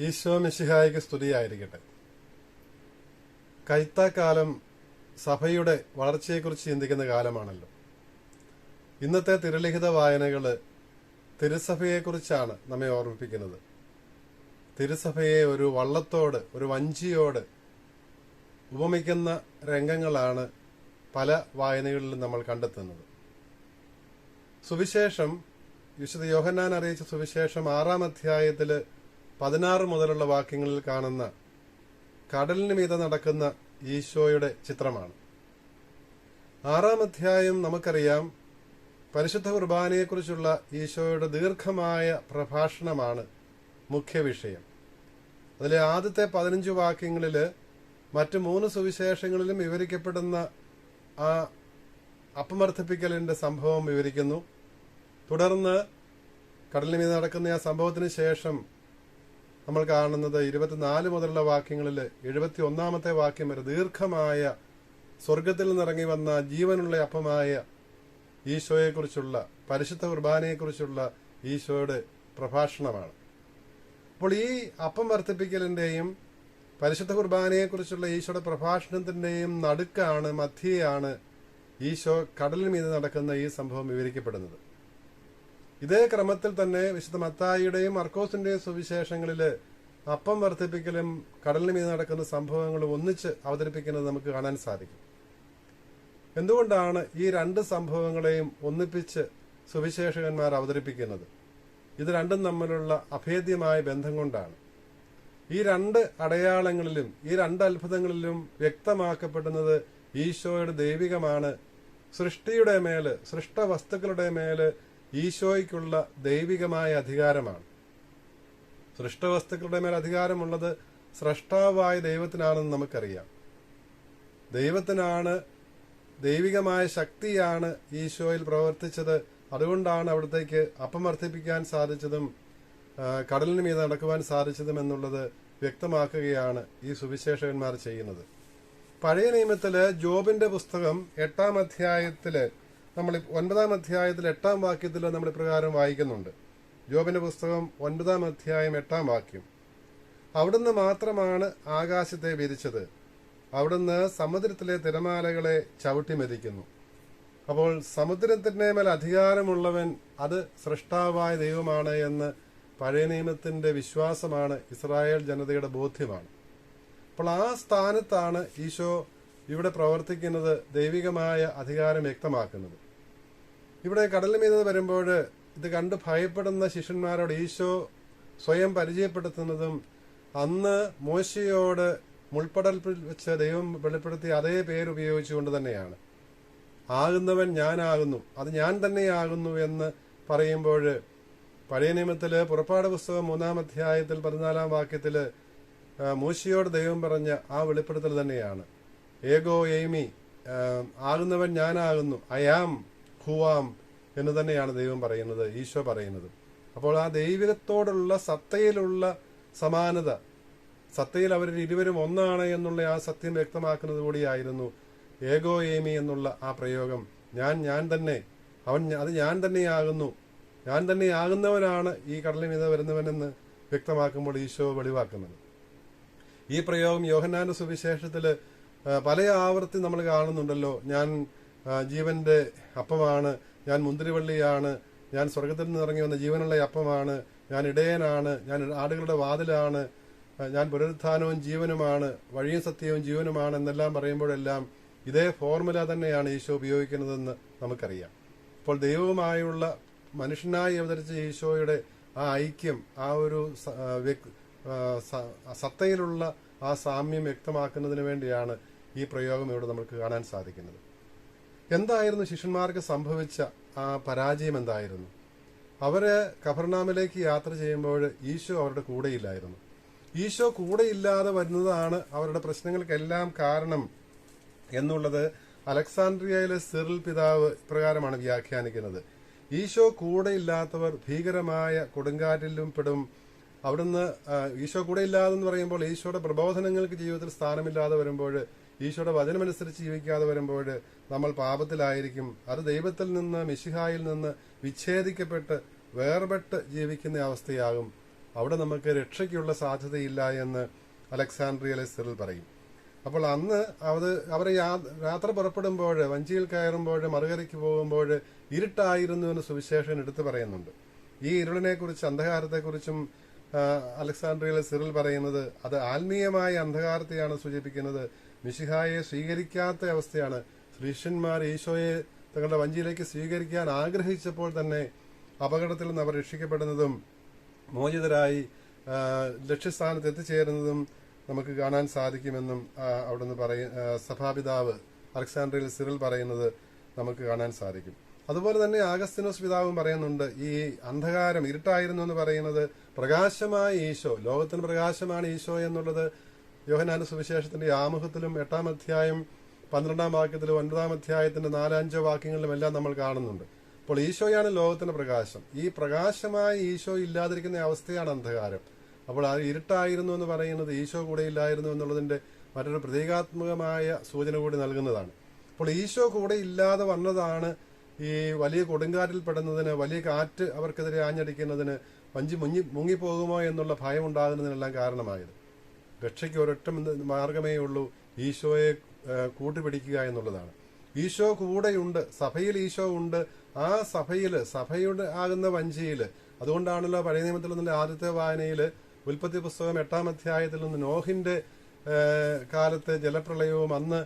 ഈശോ മിശിഹായിക്ക് സ്തുതിയായിരിക്കട്ടെ. കൈത്താക്കാലം സഭയുടെ വളർച്ചയെക്കുറിച്ച് ചിന്തിക്കുന്ന കാലമാണല്ലോ. ഇന്നത്തെ തിരലിഖിത വായനകൾ തിരുസഭയെക്കുറിച്ചാണ് നമ്മെ ഓർമ്മിപ്പിക്കുന്നത്. തിരുസഭയെ ഒരു വള്ളത്തോട് ഒരു വഞ്ചിയോട് ഉപമിക്കുന്ന രംഗങ്ങളാണ് പല വായനകളിലും നമ്മൾ കണ്ടെത്തുന്നത്. സുവിശേഷം വിശുദ്ധ യോഹന്നാൻ അറിയിച്ച സുവിശേഷം ആറാം അധ്യായത്തിൽ പതിനാറ് മുതലുള്ള വാക്യങ്ങളിൽ കാണുന്ന കടലിന് മീതെ നടക്കുന്ന ഈശോയുടെ ചിത്രമാണ്. ആറാം അധ്യായം നമുക്കറിയാം പരിശുദ്ധ കുർബാനയെക്കുറിച്ചുള്ള ഈശോയുടെ ദീർഘമായ പ്രഭാഷണമാണ് മുഖ്യ വിഷയം. അതിലെ ആദ്യത്തെ പതിനഞ്ച് വാക്യങ്ങളിൽ മറ്റ് മൂന്ന് സുവിശേഷങ്ങളിലും വിവരിക്കപ്പെടുന്ന ആ അപമർദ്ധിപ്പിക്കലിന്റെ സംഭവം വിവരിക്കുന്നു. തുടർന്ന് കടലിന് മീത നടക്കുന്ന ആ സംഭവത്തിന് ശേഷം നമ്മൾ കാണുന്നത് ഇരുപത്തിനാല് മുതലുള്ള വാക്യങ്ങളിൽ എഴുപത്തി ഒന്നാമത്തെ വാക്യം വരെ ദീർഘമായ സ്വർഗത്തിൽ നിന്നിറങ്ങി വന്ന ജീവനുള്ള അപ്പമായ ഈശോയെക്കുറിച്ചുള്ള പരിശുദ്ധ കുർബാനയെക്കുറിച്ചുള്ള ഈശോയുടെ പ്രഭാഷണമാണ്. അപ്പോൾ ഈ അപ്പം വർദ്ധിപ്പിക്കലിന്റെയും പരിശുദ്ധ കുർബാനയെക്കുറിച്ചുള്ള ഈശോയുടെ പ്രഭാഷണത്തിന്റെയും നടുക്കാണ് മധ്യയാണ് ഈശോ കടലിന് മീതെ നടക്കുന്ന ഈ സംഭവം വിവരിക്കപ്പെടുന്നത്. ഇതേ ക്രമത്തിൽ തന്നെ വിശുദ്ധ മത്തായിയുടെയും മർക്കോസിന്റെയും സുവിശേഷങ്ങളിൽ അപ്പം വർദ്ധിപ്പിക്കലും കടലിന് മീതെ നടക്കുന്ന സംഭവങ്ങളും ഒന്നിച്ച് അവതരിപ്പിക്കുന്നത് നമുക്ക് കാണാൻ സാധിക്കും. എന്തുകൊണ്ടാണ് ഈ രണ്ട് സംഭവങ്ങളെയും ഒന്നിപ്പിച്ച് സുവിശേഷകന്മാർ അവതരിപ്പിക്കുന്നത്? ഇത് രണ്ടും തമ്മിലുള്ള അഭേദ്യമായ ബന്ധം കൊണ്ടാണ്. ഈ രണ്ട് അടയാളങ്ങളിലും ഈ രണ്ട് അത്ഭുതങ്ങളിലും വ്യക്തമാക്കപ്പെടുന്നത് ഈശോയുടെ ദൈവികമാണ്. സൃഷ്ടിയുടെ മേൽ സൃഷ്ട വസ്തുക്കളുടെ മേൽ ഈശോയ്ക്കുള്ള ദൈവികമായ അധികാരമാണ്. സൃഷ്ടവസ്തുക്കളുടെ മേൽ അധികാരമുള്ളത് സ്രഷ്ടാവായ ദൈവത്തിനാണെന്ന് നമുക്കറിയാം. ദൈവത്തിനാണ് ദൈവികമായ ശക്തിയാണ് ഈശോയിൽ പ്രവർത്തിച്ചത്. അതുകൊണ്ടാണ് അവിടത്തേക്ക് അപ്പം വർദ്ധിപ്പിക്കാൻ സാധിച്ചതും കടലിന് മീതെ നടക്കുവാൻ സാധിച്ചതും എന്നുള്ളത് വ്യക്തമാക്കുകയാണ് ഈ സുവിശേഷകന്മാർ ചെയ്യുന്നത്. പഴയ നിയമത്തിൽ ജോബിന്റെ പുസ്തകം എട്ടാം അധ്യായത്തിൽ നമ്മൾ ഒൻപതാം അധ്യായത്തിൽ എട്ടാം വാക്യത്തിൽ നമ്മൾ ഇപ്രകാരം വായിക്കുന്നുണ്ട്. ജോബിന്റെ പുസ്തകം ഒൻപതാം അധ്യായം എട്ടാം വാക്യം. അവിടുന്ന് മാത്രമാണ് ആകാശത്തെ വിരിച്ചത്. അവിടുന്ന് സമുദ്രത്തിലെ തിരമാലകളെ ചവിട്ടി മെതിക്കുന്നു. അപ്പോൾ സമുദ്രത്തിന്റെ മേൽ അധികാരമുള്ളവൻ അത് സൃഷ്ടാവായ ദൈവമാണ് എന്ന് പഴയ നിയമത്തിന്റെ വിശ്വാസമാണ് ഇസ്രായേൽ ജനതയുടെ ബോധ്യമാണ്. അപ്പോൾ ആ സ്ഥാനത്താണ് ഈശോ ഇവിടെ പ്രവർത്തിക്കുന്നത് ദൈവികമായ അധികാരം വ്യക്തമാക്കുന്നത്. ഇവിടെ കടൽ മീതെ വരുമ്പോൾ ഇത് കണ്ട് ഭയപ്പെടുന്ന ശിഷ്യന്മാരോട് ഈശോ സ്വയം പരിചയപ്പെടുത്തുന്നതും അന്ന് മോശയോട് മുൾപ്പടൽപ്പിൽ വെച്ച് ദൈവം വെളിപ്പെടുത്തിയ അതേ പേര് ഉപയോഗിച്ചുകൊണ്ട് തന്നെയാണ്. ആകുന്നവൻ ഞാനാകുന്നു. അത് ഞാൻ തന്നെയാകുന്നു എന്ന് പറയുമ്പോൾ പഴയ നിയമത്തിൽ പുറപ്പാട് പുസ്തകം മൂന്നാം അധ്യായത്തിൽ പതിനാലാം വാക്യത്തിൽ ആ, മൂശിയോട് ദൈവം പറഞ്ഞ ആ വെളിപ്പെടുത്തൽ തന്നെയാണ്. ഏഗോ എയ്മി ആകുന്നവൻ ഞാനാകുന്നു. ഐ ആം ഹുവാം എന്ന് തന്നെയാണ് ദൈവം പറയുന്നത് ഈശോ പറയുന്നത്. അപ്പോൾ ആ ദൈവികത്തോടുള്ള സത്തയിലുള്ള സമാനത സത്തയിൽ അവർ ഇരുവരും ഒന്നാണ് എന്നുള്ള ആ സത്യം വ്യക്തമാക്കുന്നത് കൂടിയായിരുന്നു ഏഗോ ഏമി എന്നുള്ള ആ പ്രയോഗം. ഞാൻ ഞാൻ തന്നെ അവൻ അത് ഞാൻ തന്നെയാകുന്നു. ഞാൻ തന്നെയാകുന്നവനാണ് ഈ കടലിൽ മീത വരുന്നവനെന്ന് വ്യക്തമാക്കുമ്പോൾ ഈശോ വെളിവാക്കുന്നത്. ഈ പ്രയോഗം യോഹന്നാന്റെ സുവിശേഷത്തിൽ ആ, പല ആവർത്തി നമ്മൾ കാണുന്നുണ്ടല്ലോ. ഞാൻ ജീവന്റെ അപ്പമാണ്. ഞാൻ മുന്തിരിവള്ളിയാണ്. ഞാൻ സ്വർഗത്തിൽ നിന്ന് ഇറങ്ങി വന്ന ജീവനുള്ള അപ്പമാണ്. ഞാൻ ഇടയനാണ്. ഞാൻ ആടുകളുടെ വാതിലാണ്. ഞാൻ പുനരുത്ഥാനവും ജീവനുമാണ്. വഴിയും സത്യവും ജീവനുമാണ് എന്നെല്ലാം പറയുമ്പോഴെല്ലാം ഇതേ ഫോർമുല തന്നെയാണ് ഈശോ ഉപയോഗിക്കുന്നതെന്ന് നമുക്കറിയാം. അപ്പോൾ ദൈവവുമായുള്ള മനുഷ്യനായി അവതരിച്ച ഈശോയുടെ ആ ഐക്യം ആ ഒരു സത്തയിലുള്ള ആ സാമ്യം വ്യക്തമാക്കുന്നതിന് വേണ്ടിയാണ് ഈ പ്രയോഗം ഇവിടെ നമുക്ക് കാണാൻ സാധിക്കുന്നത്. എന്തായിരുന്നു ശിഷ്യന്മാർക്ക് സംഭവിച്ച ആ പരാജയം എന്തായിരുന്നു? അവർ കഫർനാമിലേക്ക് യാത്ര ചെയ്യുമ്പോൾ ഈശോ അവരുടെ കൂടെയില്ലായിരുന്നു. ഈശോ കൂടെയില്ലാതെ വരുന്നതാണ് അവരുടെ പ്രശ്നങ്ങൾക്കെല്ലാം കാരണം എന്നുള്ളത് അലക്സാണ്ട്രിയയിലെ സിറിൽ പിതാവ് ഇപ്രകാരമാണ് വ്യാഖ്യാനിക്കുന്നത്. ഈശോ കൂടെയില്ലാത്തവർ ഭീകരമായ കൊടുങ്കാറ്റിലും പെടും. അവിടുന്ന് ഈശോ കൂടെയില്ലാതെന്ന് പറയുമ്പോൾ ഈശോയുടെ പ്രബോധനങ്ങൾക്ക് ജീവിതത്തിൽ സ്ഥാനമില്ലാതെ വരുമ്പോൾ ഈശോയുടെ വചനമനുസരിച്ച് ജീവിക്കാതെ വരുമ്പോൾ നമ്മൾ പാപത്തിലായിരിക്കും. അത് ദൈവത്തിൽ നിന്ന് മിശിഹായിൽ നിന്ന് വിച്ഛേദിക്കപ്പെട്ട് വേർപെട്ട് ജീവിക്കുന്ന അവസ്ഥയാകും. അവിടെ നമുക്ക് രക്ഷയ്ക്കുള്ള സാധ്യതയില്ല എന്ന് അലക്സാണ്ട്രിയയിലെ സിറിൽ പറയും. അപ്പോൾ അന്ന് അത് അവർ യാത്ര പുറപ്പെടുമ്പോൾ വഞ്ചിയിൽ കയറുമ്പോൾ മറുകരയ്ക്ക് പോകുമ്പോൾ ഇരുട്ടായിരുന്നു എന്ന് സുവിശേഷൻ എടുത്തു പറയുന്നുണ്ട്. ഈ ഇരുളിനെക്കുറിച്ച് അന്ധകാരത്തെക്കുറിച്ചും അലക്സാണ്ട്രിയയിലെ സിറിൽ പറയുന്നത് അത് ആത്മീയമായ അന്ധകാരത്തെയാണ് സൂചിപ്പിക്കുന്നത്. മിശിഹായെ സ്വീകരിക്കാത്ത അവസ്ഥയാണ്. ശിഷ്യന്മാർ ഈശോയെ തങ്ങളുടെ വഞ്ചിയിലേക്ക് സ്വീകരിക്കാൻ ആഗ്രഹിച്ചപ്പോൾ തന്നെ അപകടത്തിൽ നിന്ന് അവർ രക്ഷിക്കപ്പെടുന്നതും മോചിതരായി ലക്ഷ്യസ്ഥാനത്ത് എത്തിച്ചേരുന്നതും നമുക്ക് കാണാൻ സാധിക്കുമെന്നും അവിടുന്ന് പറയ സഭാപിതാവ് അലക്സാണ്ട്രിയയിൽ സിറിൽ പറയുന്നത് നമുക്ക് കാണാൻ സാധിക്കും. അതുപോലെ തന്നെ ആഗസ്തിനോസ് പിതാവും പറയുന്നുണ്ട് ഈ അന്ധകാരം ഇരുട്ടായിരുന്നു എന്ന് പറയുന്നത് പ്രകാശമായ ഈശോ ലോകത്തിന് പ്രകാശമാണ് ഈശോ എന്നുള്ളത് യോഹനാന സുവിശേഷത്തിന്റെ ആമുഖത്തിലും എട്ടാം അധ്യായം പന്ത്രണ്ടാം വാക്യത്തിലും ഒൻപതാം അധ്യായത്തിന്റെ നാലഞ്ചോ വാക്യങ്ങളിലും എല്ലാം നമ്മൾ കാണുന്നുണ്ട്. അപ്പോൾ ഈശോയാണ് ലോകത്തിന്റെ പ്രകാശം. ഈ പ്രകാശമായ ഈശോ ഇല്ലാതിരിക്കുന്ന അവസ്ഥയാണ് അന്ധകാരം. അപ്പോൾ ആ ഇരുട്ടായിരുന്നു എന്ന് പറയുന്നത് ഈശോ കൂടെ ഇല്ലായിരുന്നു എന്നുള്ളതിന്റെ മറ്റൊരു പ്രതീകാത്മകമായ സൂചന കൂടി നൽകുന്നതാണ്. അപ്പോൾ ഈശോ കൂടെ ഇല്ലാതെ വന്നതാണ് ഈ വലിയ കൊടുങ്കാറ്റിൽ പെടുന്നതിന് വലിയ കാറ്റ് അവർക്കെതിരെ ആഞ്ഞടിക്കുന്നതിന് വഞ്ചി മുങ്ങി മുങ്ങിപ്പോകുമോ എന്നുള്ള ഭയം ഉണ്ടാകുന്നതിനെല്ലാം കാരണമായത്. രക്ഷയ്ക്ക് ഒരൊറ്റ മാർഗമേ ഉള്ളൂ ഈശോയെ കൂട്ടുപിടിക്കുക എന്നുള്ളതാണ്. ഈശോ കൂടെയുണ്ട് സഭയിൽ ഈശോ ഉണ്ട്. ആ സഭയിൽ സഭയുടെ ആകുന്ന വഞ്ചിയിൽ അതുകൊണ്ടാണല്ലോ പഴയ നിയമത്തിൽ നിന്നുള്ള ആദ്യത്തെ വായനയിൽ ഉൽപ്പത്തി പുസ്തകം എട്ടാം അധ്യായത്തിൽ നിന്ന് നോഹിന്റെ കാലത്തെ ജലപ്രളയവും അന്ന്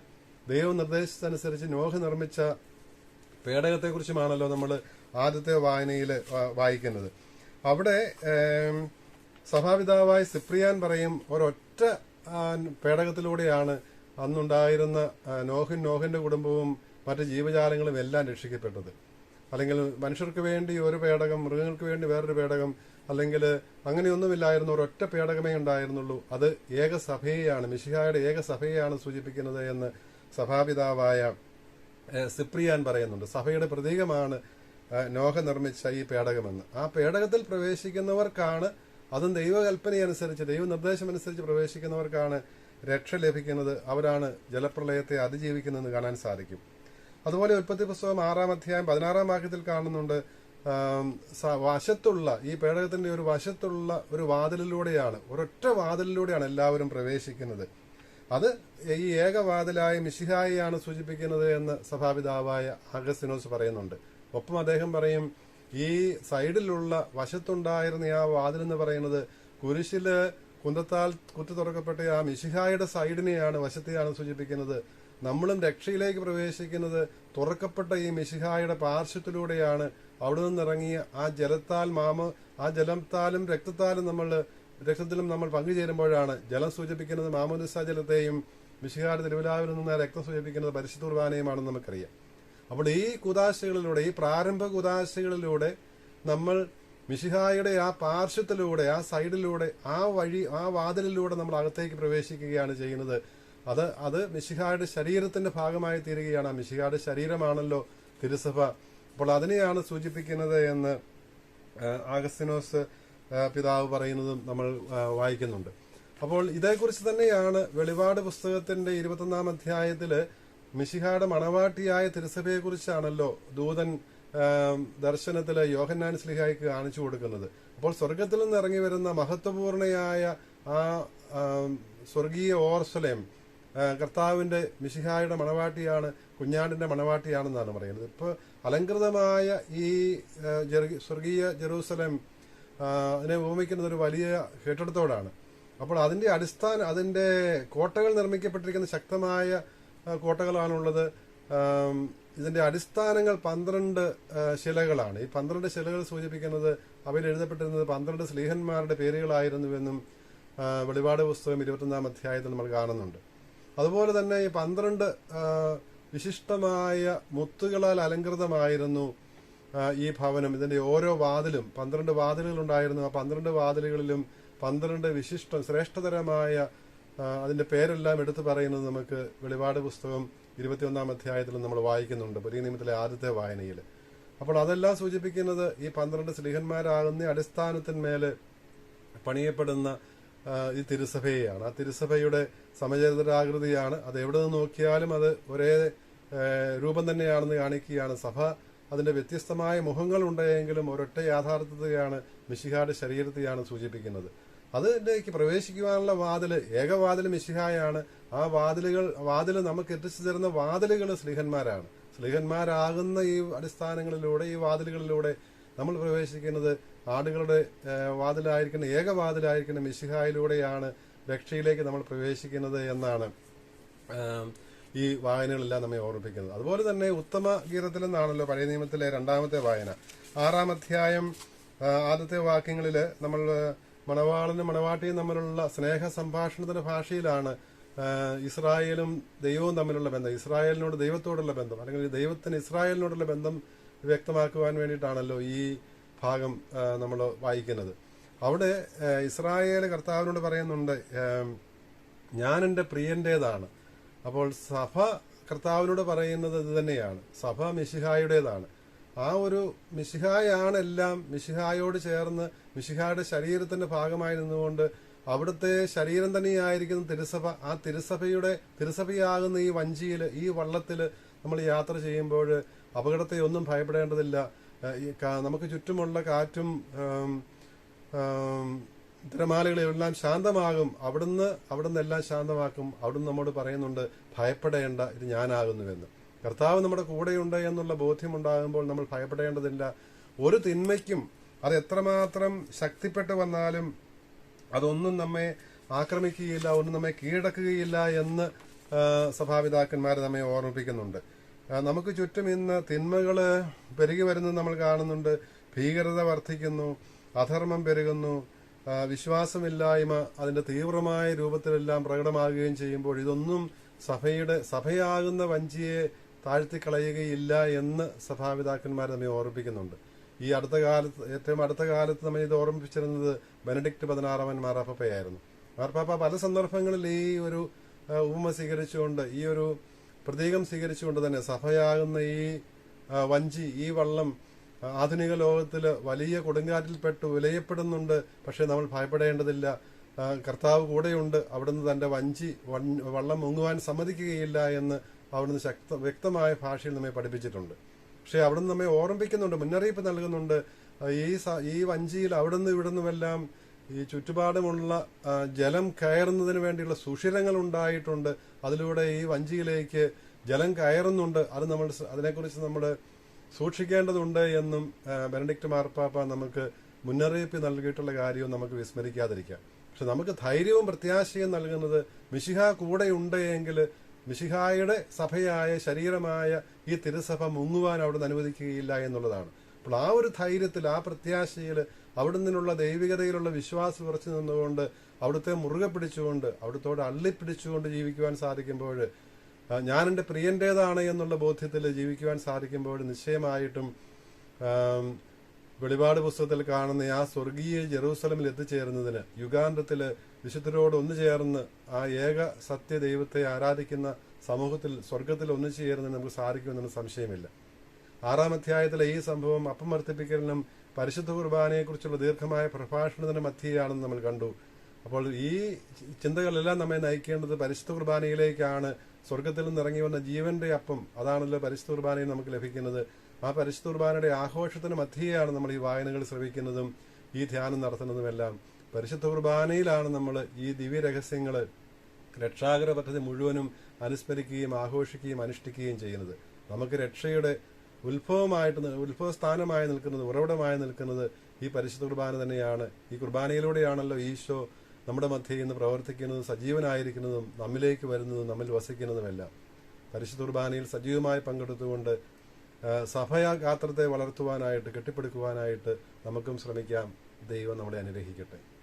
ദൈവം നിർദ്ദേശിച്ചതനുസരിച്ച് നോഹ് നിർമ്മിച്ച പേടകത്തെക്കുറിച്ചുമാണല്ലോ നമ്മൾ ആദ്യത്തെ വായനയിൽ വായിക്കുന്നത്. അവിടെ സഭാപിതാവായ സിപ്രിയാൻ പറയും ഒരൊറ്റ പേടകത്തിലൂടെയാണ് അന്നുണ്ടായിരുന്ന നോഹിൻ നോഹിന്റെ കുടുംബവും മറ്റ് ജീവജാലങ്ങളും എല്ലാം രക്ഷിക്കപ്പെട്ടത്. അല്ലെങ്കിൽ മനുഷ്യർക്ക് വേണ്ടി ഒരു പേടകം മൃഗങ്ങൾക്ക് വേണ്ടി വേറൊരു പേടകം അല്ലെങ്കിൽ അങ്ങനെയൊന്നുമില്ലായിരുന്നു ഒരൊറ്റ പേടകമേ ഉണ്ടായിരുന്നുള്ളൂ. അത് ഏകസഭയെയാണ് മിശിഹായുടെ ഏകസഭയെയാണ് സൂചിപ്പിക്കുന്നത് എന്ന് സഭാപിതാവായ സിപ്രിയാൻ പറയുന്നുണ്ട് സഭയുടെ പ്രതീകമാണ് നോഹ നിർമ്മിച്ച ഈ പേടകമെന്ന്. ആ പേടകത്തിൽ പ്രവേശിക്കുന്നവർക്കാണ് അതും ദൈവകൽപ്പനയനുസരിച്ച് ദൈവനിർദ്ദേശമനുസരിച്ച് പ്രവേശിക്കുന്നവർക്കാണ് രക്ഷ ലഭിക്കുന്നത് അവരാണ് ജലപ്രളയത്തെ അതിജീവിക്കുന്നതെന്ന് കാണാൻ സാധിക്കും. അതുപോലെ ഉൽപ്പത്തി പുസ്തകം ആറാം അധ്യായം പതിനാറാം വാക്യത്തിൽ കാണുന്നുണ്ട് വശത്തുള്ള ഈ പേടകത്തിന്റെ ഒരു വശത്തുള്ള ഒരു വാതിലിലൂടെയാണ് ഒരൊറ്റ വാതിലിലൂടെയാണ് എല്ലാവരും പ്രവേശിക്കുന്നത്. അത് ഈ ഏകവാതിലായ മിശിഹായിയാണ് സൂചിപ്പിക്കുന്നത് എന്ന് സഭാപിതാവായ അഗസ്തിനോസ് പറയുന്നുണ്ട്. ഒപ്പം അദ്ദേഹം പറയും ഈ സൈഡിലുള്ള വശത്തുണ്ടായിരുന്ന ആ വാതിൽ എന്ന് പറയുന്നത് കുരിശിൽ കുന്തത്താൽ കുത്തി തുറക്കപ്പെട്ട ആ മിശിഹായുടെ സൈഡിനെയാണ് വശത്തെയാണ് സൂചിപ്പിക്കുന്നത്. നമ്മളും രക്ഷയിലേക്ക് പ്രവേശിക്കുന്നത് തുറക്കപ്പെട്ട ഈ മിശിഹായുടെ പാർശ്വത്തിലൂടെയാണ്. അവിടെ നിന്നിറങ്ങിയ ആ ജലത്താൽ മാമ ആ ജലത്താലും രക്തത്താലും നമ്മൾ രക്തത്തിലും നമ്മൾ പങ്കുചേരുമ്പോഴാണ് ജലം സൂചിപ്പിക്കുന്നത് മാമോദിസ ജലത്തെയും മിശിഹാട് തിരുവിലാവിൽ നിന്ന് രക്തം സൂചിപ്പിക്കുന്നത് പരിശുദ്ധ കുർബാനയുമാണെന്ന് നമുക്കറിയാം. അപ്പോൾ ഈ കുദാശകളിലൂടെ ഈ പ്രാരംഭ കുദാശകളിലൂടെ നമ്മൾ മിഷിഹായുടെ ആ പാർശ്വത്തിലൂടെ ആ സൈഡിലൂടെ ആ വഴി ആ വാതിലിലൂടെ നമ്മൾ അകത്തേക്ക് പ്രവേശിക്കുകയാണ് ചെയ്യുന്നത്. അത് അത് മിഷിഹായുടെ ശരീരത്തിന്റെ ഭാഗമായി തീരുകയാണ്. ആ മിശിഹായുടെ ശരീരമാണല്ലോ തിരുസഭ. അപ്പോൾ അതിനെയാണ് സൂചിപ്പിക്കുന്നത് എന്ന് ആഗസ്തിനോസ് പിതാവ് പറയുന്നതും നമ്മൾ വായിക്കുന്നുണ്ട്. അപ്പോൾ ഇതേക്കുറിച്ച് തന്നെയാണ് വെളിപാട് പുസ്തകത്തിന്റെ ഇരുപത്തൊന്നാം അധ്യായത്തിൽ മിശിഹായുടെ മണവാട്ടിയായ തിരുസഭയെക്കുറിച്ചാണല്ലോ ദൂതൻ ദർശനത്തിൽ യോഹന്നാൻ സ്ലിഹായിക്ക് കാണിച്ചു കൊടുക്കുന്നത്. അപ്പോൾ സ്വർഗത്തിൽ നിന്ന് ഇറങ്ങി വരുന്ന മഹത്വപൂർണയായ ആ സ്വർഗീയ ഓർസലയം കർത്താവിന്റെ മിശിഹായുടെ മണവാട്ടിയാണ് കുഞ്ഞാടിന്റെ മണവാട്ടിയാണെന്നാണ് പറയുന്നത്. ഇപ്പോൾ അലങ്കൃതമായ ഈ സ്വർഗീയ ജെറൂസലേം അതിനെ ഉപമിക്കുന്നത് ഒരു വലിയ കെട്ടിടത്തോടാണ്. അപ്പോൾ അതിന്റെ അടിസ്ഥാന അതിന്റെ കോട്ടകൾ നിർമ്മിക്കപ്പെട്ടിരിക്കുന്ന ശക്തമായ കോട്ടകളാണുള്ളത്. ഇതിന്റെ അടിസ്ഥാനങ്ങൾ പന്ത്രണ്ട് ശിലകളാണ്. ഈ പന്ത്രണ്ട് ശിലകൾ സൂചിപ്പിക്കുന്നത് അവയിൽ എഴുതപ്പെട്ടിരുന്നത് പന്ത്രണ്ട് സ്ലീഹന്മാരുടെ പേരുകളായിരുന്നുവെന്നും വെളിപാട് പുസ്തകം ഇരുപത്തൊന്നാം അധ്യായത്തിൽ നമ്മൾ കാണുന്നുണ്ട്. അതുപോലെ തന്നെ ഈ പന്ത്രണ്ട് വിശിഷ്ടമായ മുത്തുകളാൽ അലങ്കൃതമായിരുന്നു ഈ ഭവനം ഇതിന്റെ ഓരോ വാതിലും പന്ത്രണ്ട് വാതിലുകൾ ഉണ്ടായിരുന്നു ആ പന്ത്രണ്ട് വാതിലുകളിലും പന്ത്രണ്ട് വിശിഷ്ട ശ്രേഷ്ഠതരമായ അതിന്റെ പേരെല്ലാം എടുത്തു പറയുന്നത് നമുക്ക് വെളിപാട് പുസ്തകം ഇരുപത്തിയൊന്നാം അധ്യായത്തിൽ നമ്മൾ വായിക്കുന്നുണ്ട് പുതിയ നിയമത്തിലെ ആദ്യത്തെ വായനയിൽ. അപ്പോൾ അതെല്ലാം സൂചിപ്പിക്കുന്നത് ഈ പന്ത്രണ്ട് സ്ത്രീഹന്മാരാകുന്ന അടിസ്ഥാനത്തിന്മേൽ പണിയപ്പെടുന്ന ഈ തിരുസഭയെയാണ്. ആ തിരുസഭയുടെ സമചരിതരാകൃതിയാണ്. അത് എവിടെ നിന്ന് നോക്കിയാലും അത് ഒരേ രൂപം തന്നെയാണെന്ന് കാണിക്കുകയാണ് സഭ. അതിന്റെ വ്യത്യസ്തമായ മുഖങ്ങളുണ്ടെങ്കിലും ഒരൊറ്റ യാഥാർത്ഥ്യത്തെയാണ് മിശിഹായുടെ ശരീരത്തെയാണ് സൂചിപ്പിക്കുന്നത്. അതിലേക്ക് പ്രവേശിക്കുവാനുള്ള വാതിൽ ഏകവാതിൽ മിശിഹായാണ്. ആ വാതിലുകൾ വാതിൽ നമുക്ക് എത്തിച്ചു തരുന്ന വാതിലുകൾ സ്ലീഹന്മാരാണ്. സ്ലീഹന്മാരാകുന്ന ഈ അടിസ്ഥാനങ്ങളിലൂടെ ഈ വാതിലുകളിലൂടെ നമ്മൾ പ്രവേശിക്കുന്നത് ആടുകളുടെ വാതിലായിരിക്കുന്ന ഏകവാതിലായിരിക്കുന്ന മിശിഹായിലൂടെയാണ് രക്ഷയിലേക്ക് നമ്മൾ പ്രവേശിക്കുന്നത് എന്നാണ്. ഈ വായനകളെല്ലാം നമ്മെ ഓർമ്മിപ്പിക്കുന്നത്. അതുപോലെ തന്നെ ഉത്തമ ഗീതത്തിൽ നിന്നാണല്ലോ പഴയ നിയമത്തിലെ രണ്ടാമത്തെ വായന. ആറാം അധ്യായം ആദ്യത്തെ വാക്യങ്ങളിൽ നമ്മൾ മണവാളനും മണവാട്ടിയും തമ്മിലുള്ള സ്നേഹ സംഭാഷണത്തിന്റെ ഭാഷയിലാണ് ഇസ്രായേലും ദൈവവും തമ്മിലുള്ള ബന്ധം. ഇസ്രായേലിനോട് ദൈവത്തോടുള്ള ബന്ധം അല്ലെങ്കിൽ ദൈവത്തിന് ഇസ്രായേലിനോടുള്ള ബന്ധം വ്യക്തമാക്കുവാൻ വേണ്ടിയിട്ടാണല്ലോ ഈ ഭാഗം നമ്മൾ വായിക്കുന്നത്. അവിടെ ഇസ്രായേൽ കർത്താവിനോട് പറയുന്നുണ്ട് ഞാൻ എന്റെ പ്രിയന്റേതാണ്. അപ്പോൾ സഭ കർത്താവിനോട് പറയുന്നത് ഇത് തന്നെയാണ്. സഭ മിശിഹായുടേതാണ്. ആ ഒരു മിശിഹായാണ് എല്ലാം മിശിഹായോട് ചേർന്ന് മിശിഹായുടെ ശരീരത്തിന്റെ ഭാഗമായി നിന്നുകൊണ്ട് അവിടുത്തെ ശരീരം തന്നെയായിരിക്കുന്ന തിരുസഭ ആ തിരുസഭയുടെ തിരുസഭയാകുന്ന ഈ വഞ്ചിയിൽ ഈ വള്ളത്തിൽ നമ്മൾ യാത്ര ചെയ്യുമ്പോൾ അപകടത്തെ ഒന്നും ഭയപ്പെടേണ്ടതില്ല. നമുക്ക് ചുറ്റുമുള്ള കാറ്റും തിരമാലകളെല്ലാം ശാന്തമാകും. അവിടുന്ന് അവിടുന്ന് എല്ലാം ശാന്തമാക്കും. അവിടുന്ന് നമ്മോട് പറയുന്നുണ്ട് ഭയപ്പെടേണ്ട ഇത് ഞാനാകുന്നുവെന്ന്. കർത്താവ് നമ്മുടെ കൂടെയുണ്ട് എന്നുള്ള ബോധ്യമുണ്ടാകുമ്പോൾ നമ്മൾ ഭയപ്പെടേണ്ടതില്ല. ഒരു തിന്മയ്ക്കും അത് എത്രമാത്രം ശക്തിപ്പെട്ടു വന്നാലും അതൊന്നും നമ്മെ ആക്രമിക്കുകയില്ല ഒന്നും നമ്മെ കീഴടക്കുകയില്ല എന്ന് സഭാപിതാക്കന്മാർ നമ്മെ ഓർമ്മിപ്പിക്കുന്നുണ്ട്. നമുക്ക് ചുറ്റും ഇന്ന് തിന്മകൾ പെരുകി വരുന്നത് നമ്മൾ കാണുന്നുണ്ട്. ഭീകരത വർദ്ധിക്കുന്നു. അധർമ്മം പെരുകുന്നു. വിശ്വാസമില്ലായ്മ അതിന്റെ തീവ്രമായ രൂപത്തിലെല്ലാം പ്രകടമാകുകയും ചെയ്യുമ്പോൾ ഇതൊന്നും സഭയുടെ സഭയാകുന്ന വഞ്ചിയെ താഴ്ത്തിക്കളയുകയില്ല എന്ന് സഭാപിതാക്കന്മാർ നമ്മെ ഓർമ്മിപ്പിക്കുന്നുണ്ട്. ഈ അടുത്ത കാലത്ത് ഏറ്റവും അടുത്ത കാലത്ത് നമ്മൾ ഇത് ഓർമ്മിപ്പിച്ചിരുന്നത് ബെനഡിക്ട് പതിനാറാമൻ മാറാപ്പയായിരുന്നു. മാർപ്പാപ്പ പല സന്ദർഭങ്ങളിൽ ഈ ഒരു ഉപമ സ്വീകരിച്ചുകൊണ്ട് ഈ ഒരു പ്രതീകം സ്വീകരിച്ചുകൊണ്ട് തന്നെ സഭയാകുന്ന ഈ വഞ്ചി ഈ വള്ളം ആധുനിക ലോകത്തിൽ വലിയ കൊടുങ്കാറ്റിൽപ്പെട്ട് വിലയപ്പെടുന്നുണ്ട്. പക്ഷേ നമ്മൾ ഭയപ്പെടേണ്ടതില്ല. കർത്താവ് കൂടെയുണ്ട്. അവിടുന്ന് തന്റെ വഞ്ചി വള്ളം മുങ്ങുവാൻ സമ്മതിക്കുകയില്ല എന്ന് അവിടുന്ന് ശക്ത വ്യക്തമായ ഭാഷയിൽ നമ്മെ പഠിപ്പിച്ചിട്ടുണ്ട്. പക്ഷേ അവിടുന്ന് നമ്മെ ഓർമ്മിപ്പിക്കുന്നുണ്ട് മുന്നറിയിപ്പ് നൽകുന്നുണ്ട്. ഈ ഈ വഞ്ചിയിൽ അവിടുന്ന് ഇവിടുന്നുമെല്ലാം ഈ ചുറ്റുപാടുമുള്ള ജലം കയറുന്നതിന് വേണ്ടിയുള്ള സുഷിരങ്ങൾ ഉണ്ടായിട്ടുണ്ട്. അതിലൂടെ ഈ വഞ്ചിയിലേക്ക് ജലം കയറുന്നുണ്ട്. അത് നമ്മൾ അതിനെക്കുറിച്ച് നമ്മൾ സൂക്ഷിക്കേണ്ടതുണ്ട് എന്നും ബെനഡിക്റ്റ് മാർപ്പാപ്പ നമുക്ക് മുന്നറിയിപ്പ് നൽകിയിട്ടുള്ള കാര്യവും നമുക്ക് വിസ്മരിക്കാതിരിക്കാം. പക്ഷെ നമുക്ക് ധൈര്യവും പ്രത്യാശയും നൽകുന്നത് മിശിഹ കൂടെയുണ്ട് എങ്കിൽ മിശിഹായുടെ സഭയായ ശരീരമായ ഈ തിരുസഭ മുങ്ങുവാൻ അവിടുന്ന് അനുവദിക്കുകയില്ല എന്നുള്ളതാണ്. അപ്പോൾ ആ ഒരു ധൈര്യത്തിൽ ആ പ്രത്യാശയിൽ അവിടെ നിന്നുള്ള ദൈവികതയിലുള്ള വിശ്വാസം ഉറച്ചു നിന്നുകൊണ്ട് അവിടുത്തെ മുറുകെ പിടിച്ചുകൊണ്ട് അവിടുത്തോട് അള്ളിപ്പിടിച്ചുകൊണ്ട് ജീവിക്കുവാൻ സാധിക്കുമ്പോൾ ഞാൻ എന്റെ പ്രിയന്റേതാണ് എന്നുള്ള ബോധ്യത്തിൽ ജീവിക്കുവാൻ സാധിക്കുമ്പോൾ നിശ്ചയമായിട്ടും വെളിപാട് പുസ്തകത്തിൽ കാണുന്ന ആ സ്വർഗീയ ജെറൂസലമിൽ എത്തിച്ചേരുന്നതിന് യുഗാന്തത്തിൽ വിശുദ്ധരോട് ഒന്നു ചേർന്ന് ആ ഏക സത്യ ദൈവത്തെ ആരാധിക്കുന്ന സമൂഹത്തിൽ സ്വർഗത്തിൽ ഒന്നു ചേരുന്നതിന് നമുക്ക് സാധിക്കുമെന്നൊന്നും സംശയമില്ല. ആറാം അധ്യായത്തിലെ ഈ സംഭവം അപ്പം വർദ്ധിപ്പിക്കലിനും പരിശുദ്ധ കുർബാനയെക്കുറിച്ചുള്ള ദീർഘമായ പ്രഭാഷണത്തിന് മധ്യയാണെന്ന് നമ്മൾ കണ്ടു. അപ്പോൾ ഈ ചിന്തകളെല്ലാം നമ്മെ നയിക്കേണ്ടത് പരിശുദ്ധ കുർബാനയിലേക്കാണ് സ്വർഗത്തിൽ നിന്ന് ഇറങ്ങി വന്ന ജീവന്റെ അപ്പം അതാണല്ലോ പരിശുദ്ധുർബാനയിൽ നമുക്ക് ലഭിക്കുന്നത്. ആ പരിശുദ്ധുർബാനയുടെ ആഘോഷത്തിന് മധ്യയാണ് നമ്മൾ ഈ വായനകൾ ശ്രവിക്കുന്നതും ഈ ധ്യാനം നടത്തുന്നതുമെല്ലാം. പരിശുദ്ധ കുർബാനയിലാണ് നമ്മൾ ഈ ദിവ്യ രഹസ്യങ്ങൾ രക്ഷാകര പദ്ധതി മുഴുവനും അനുസ്മരിക്കുകയും ആഘോഷിക്കുകയും അനുഷ്ഠിക്കുകയും ചെയ്യുന്നത്. നമുക്ക് രക്ഷയുടെ ഉത്ഭവമായിട്ട് ഉത്ഭവ ഉത്ഭവസ്ഥാനമായി നിൽക്കുന്നത് ഉറവിടമായി നിൽക്കുന്നത് ഈ പരിശുദ്ധ കുർബാന തന്നെയാണ്. ഈ കുർബാനയിലൂടെയാണല്ലോ ഈശോ നമ്മുടെ മധ്യയിൽ നിന്ന് പ്രവർത്തിക്കുന്നതും സജീവനായിരിക്കുന്നതും നമ്മിലേക്ക് വരുന്നതും നമ്മിൽ വസിക്കുന്നതുമെല്ലാം. പരിശുദ്ധ കുർബാനയിൽ സജീവമായി പങ്കെടുത്തുകൊണ്ട് സഭയാഗാത്രത്തെ സഭയാ ഗാത്രത്തെ വളർത്തുവാനായിട്ട് കെട്ടിപ്പടുക്കുവാനായിട്ട് നമുക്കും ശ്രമിക്കാം. ദൈവം നമ്മളെ അനുഗ്രഹിക്കട്ടെ.